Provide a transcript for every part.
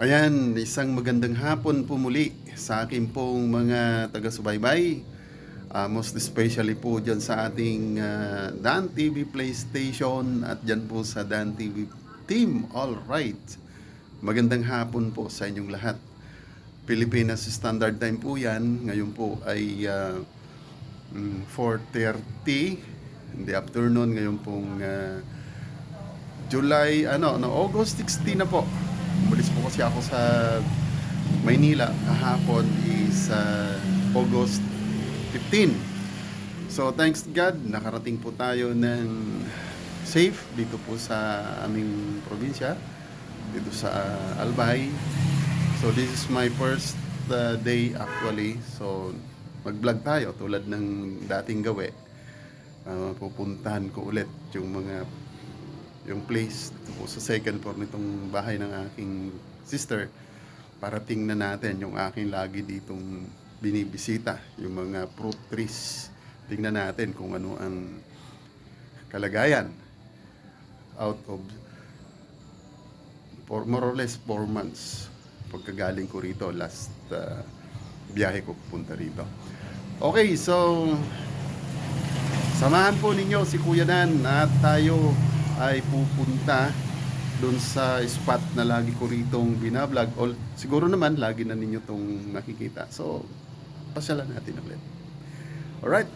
Ayan, isang magandang hapon po muli sa akin pong mga taga-subaybay. Ah, most especially po dyan sa ating ah, Dan TV PlayStation at dyan po sa Dan TV Team. All right. Magandang hapon po sa inyong lahat. Pilipinas Standard Time po yan. Ngayon po ay ah, mm, 4.30 in the afternoon. Ngayon pong ah, July, ano, no, August 16 na po. Umalis po kasi ako sa Maynila kahapon is uh, August 15. So thanks God, nakarating po tayo ng safe dito po sa aming probinsya, dito sa uh, Albay. So this is my first uh, day actually. So mag-vlog tayo tulad ng dating gawi. Uh, pupuntahan ko ulit yung mga yung place po sa second floor nitong bahay ng aking sister para tingnan natin yung aking lagi ditong binibisita, yung mga fruit trees. Tingnan natin kung ano ang kalagayan out of for more or less 4 months pagkagaling ko rito last uh, biyahe ko punta rito. Okay, so samahan po ninyo si Kuya Dan at tayo ay pupunta doon sa spot na lagi ko ritong binablog. O, siguro naman, lagi na ninyo tong nakikita. So, pasyalan natin ulit. Alright.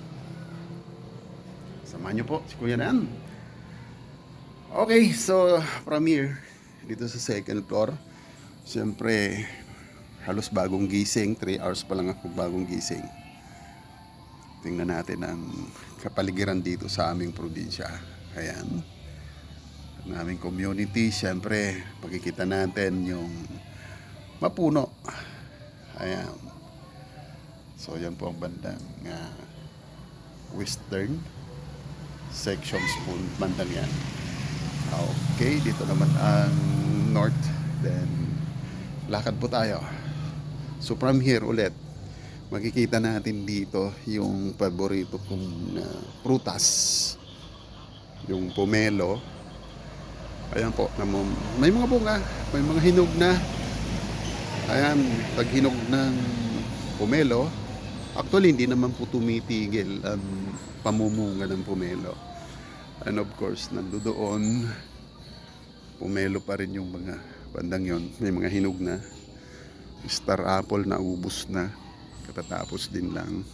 Samahan nyo po si Kuya Dan. Okay, so from here, dito sa second floor, siyempre, halos bagong gising. 3 hours pa lang ako bagong gising. Tingnan natin ang kapaligiran dito sa aming probinsya. Ayan ng aming community. Siyempre, pagkikita natin yung mapuno. Ayan. So, yan po ang bandang uh, western sections po bandang yan. Okay, dito naman ang north. Then, lakad po tayo. So, from here ulit, makikita natin dito yung paborito kong uh, prutas. Yung pomelo, Ayan po, namum- may mga bunga, may mga hinog na. Ayan, pag hinog ng pomelo, actually hindi naman po tumitigil ang pamumunga ng pomelo. And of course, nandoon, pomelo pa rin yung mga bandang yon. May mga hinog na. Star apple na ubos na. Katatapos din lang.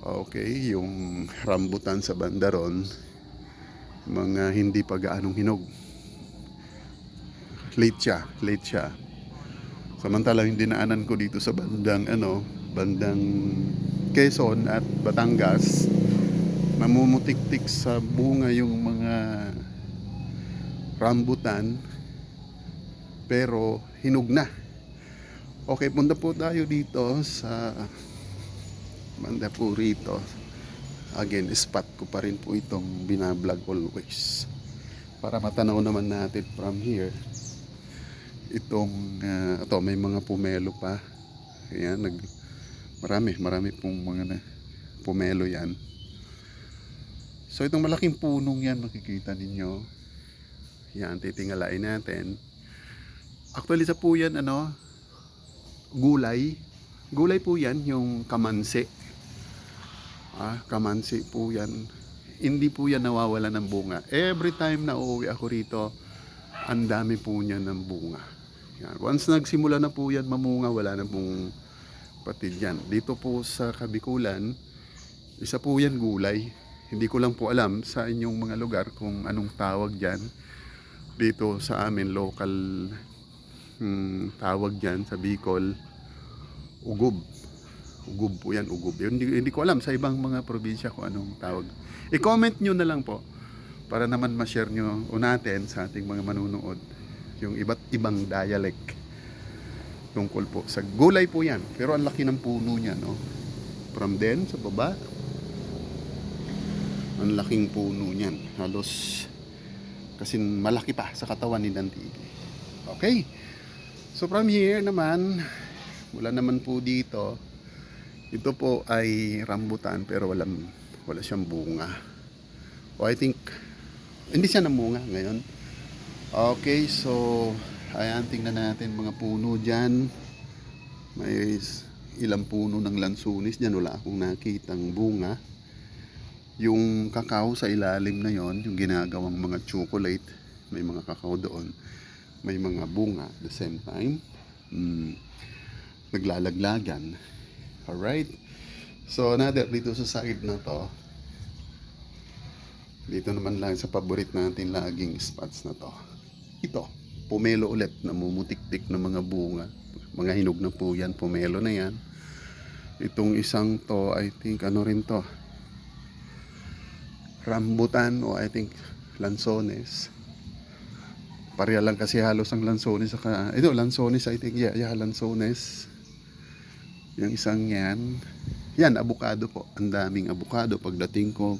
Okay, yung rambutan sa banda ron, mga hindi pa gaanong hinog. Late siya, late siya. Samantalang yung dinaanan ko dito sa bandang ano, bandang Quezon at Batangas, namumutik-tik sa bunga yung mga rambutan pero hinog na. Okay, punta po tayo dito sa banda po rito again, spot ko pa rin po itong binablog always. Para matanaw naman natin from here, itong, uh, ito, may mga pumelo pa. Ayan, nag, marami, marami pong mga na, pumelo yan. So, itong malaking punong yan, makikita ninyo. Yan, titingalain natin. Actually, sa po yan, ano, gulay. Gulay po yan, yung kamansi Ah, kamansi po yan. Hindi po yan nawawala ng bunga. Every time na uuwi ako rito, ang dami po niya ng bunga. Yan. Once nagsimula na po yan mamunga, wala na pong patid yan. Dito po sa Kabikulan, isa po yan gulay. Hindi ko lang po alam sa inyong mga lugar kung anong tawag dyan. Dito sa amin, local hmm, tawag dyan sa Bicol, ugob Ugub po yan, ugub. Hindi, hindi ko alam sa ibang mga probinsya kung anong tawag. I-comment nyo na lang po para naman ma-share nyo o natin sa ating mga manunood yung iba't ibang dialect tungkol po sa gulay po yan. Pero ang laki ng puno niya, no? From then, sa baba, ang laking puno niyan. Halos, kasi malaki pa sa katawan ni Dantigi. Okay. So from here naman, wala naman po dito, ito po ay rambutan pero walang, wala siyang bunga. O I think, hindi siya namunga ngayon. Okay, so Ayan, tingnan natin mga puno dyan. May ilang puno ng lansunis dyan. Wala akong nakitang bunga. Yung kakao sa ilalim na yon, yung ginagawang mga chocolate, may mga kakao doon. May mga bunga the same time. Mm, naglalaglagan. Alright? So, another, dito sa side na to, dito naman lang sa paborit natin laging spots na to. Ito, pumelo ulit, namumutik-tik na mga bunga. Mga hinog na po yan, pumelo na yan. Itong isang to, I think, ano rin to? Rambutan o I think lansones. Pareha lang kasi halos ang lansones saka, ito, lansones I think, yeah, yeah, lansones. Yung isang yan. Yan, avocado po. Ang daming avocado. Pagdating ko,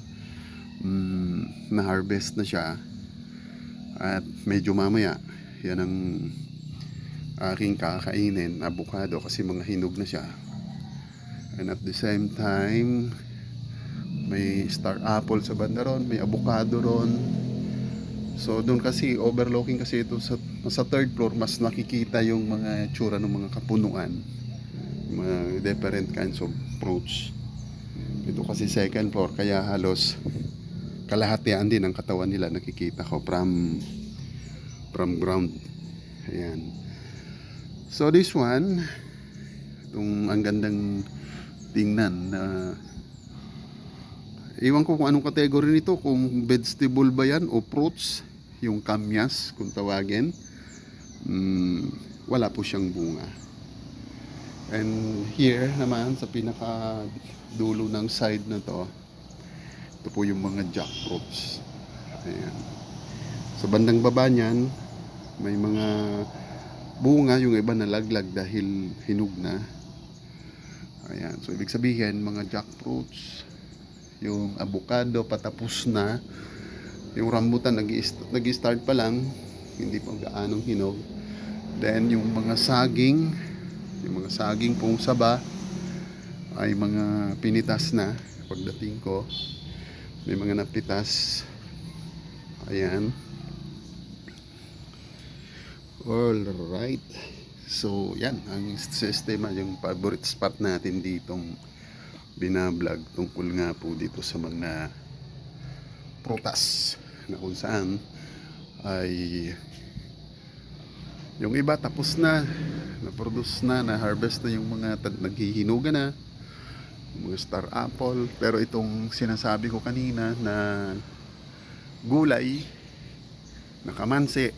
mm, na-harvest na siya. At medyo mamaya, yan ang aking kakainin, avocado, kasi mga hinog na siya. And at the same time, may star apple sa banda ron, may avocado ron. So doon kasi overlooking kasi ito sa sa third floor mas nakikita yung mga tsura ng mga kapunuan. Mga different kinds of fruits. Ito kasi second floor kaya halos kalahatian din ang katawan nila nakikita ko from from ground. Ayan. So this one, itong ang gandang tingnan na Iwan ko kung anong kategory nito, kung vegetable ba yan o fruits, yung kamyas kung tawagin. Mm, wala po siyang bunga. And here naman sa pinaka dulo ng side na to, ito po yung mga jackfruits. Ayan. Sa bandang baba niyan, may mga bunga, yung iba nalaglag dahil hinog na. Ayan. So, ibig sabihin, mga jackfruits, yung avocado patapos na yung rambutan nag-start pa lang hindi pa gaanong hinog then yung mga saging yung mga saging pong saba ay mga pinitas na pagdating ko. May mga napitas. Ayan. Alright. So yan ang sistema yung favorite spot natin ditong binablog tungkol nga po dito sa mga prutas na kung saan ay yung iba tapos na na-produce na, na-harvest na yung mga naghihinuga na mga star apple. Pero itong sinasabi ko kanina na gulay na kamansi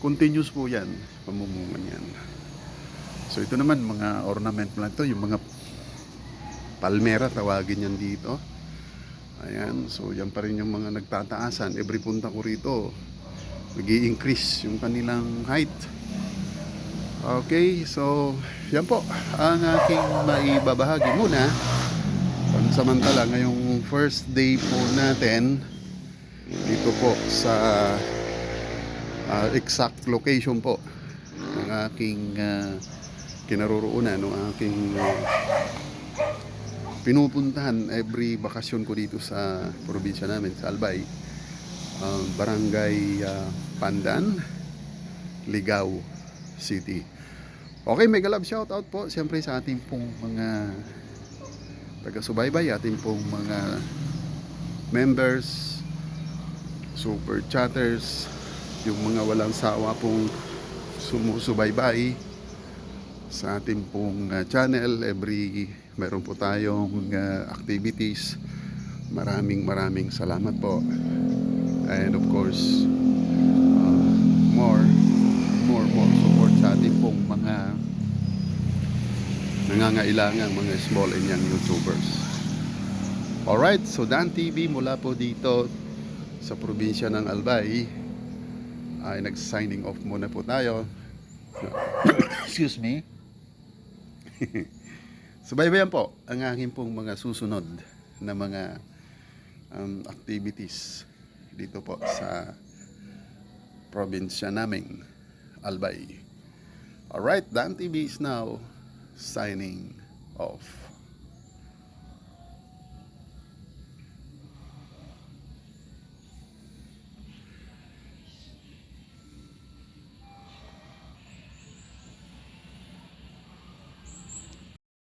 continuous po yan pamumungan yan so ito naman mga ornament plant to yung mga palmera tawagin yan dito. Ayan so yan pa rin yung mga nagtataasan. Every punta ko rito nag increase yung kanilang height. Okay so yan po ang aking maibabahagi muna. Pansamantala ngayong first day po natin dito po sa ah, exact location po ng aking uh, kinaroroonan ng aking ah, pinupuntahan every bakasyon ko dito sa probinsya namin sa Albay barangay ah, Pandan Ligaw City. Okay mega love shout out po siyempre sa ating pong mga taga-subaybay ating pong mga members super chatters yung mga walang sawa pong sumusubaybay sa ating pong uh, channel. Every meron po tayong uh, activities. Maraming maraming salamat po and of course uh, more more more support sa ating pong mga nangangailangan mga small and young youtubers. Alright so Dan TV mula po dito sa probinsya ng Albay ay nag-signing off muna po tayo. Excuse me. Subaybayan po ang aking pong mga susunod na mga um, activities dito po sa probinsya naming Albay. Alright, Dan TV is now signing off.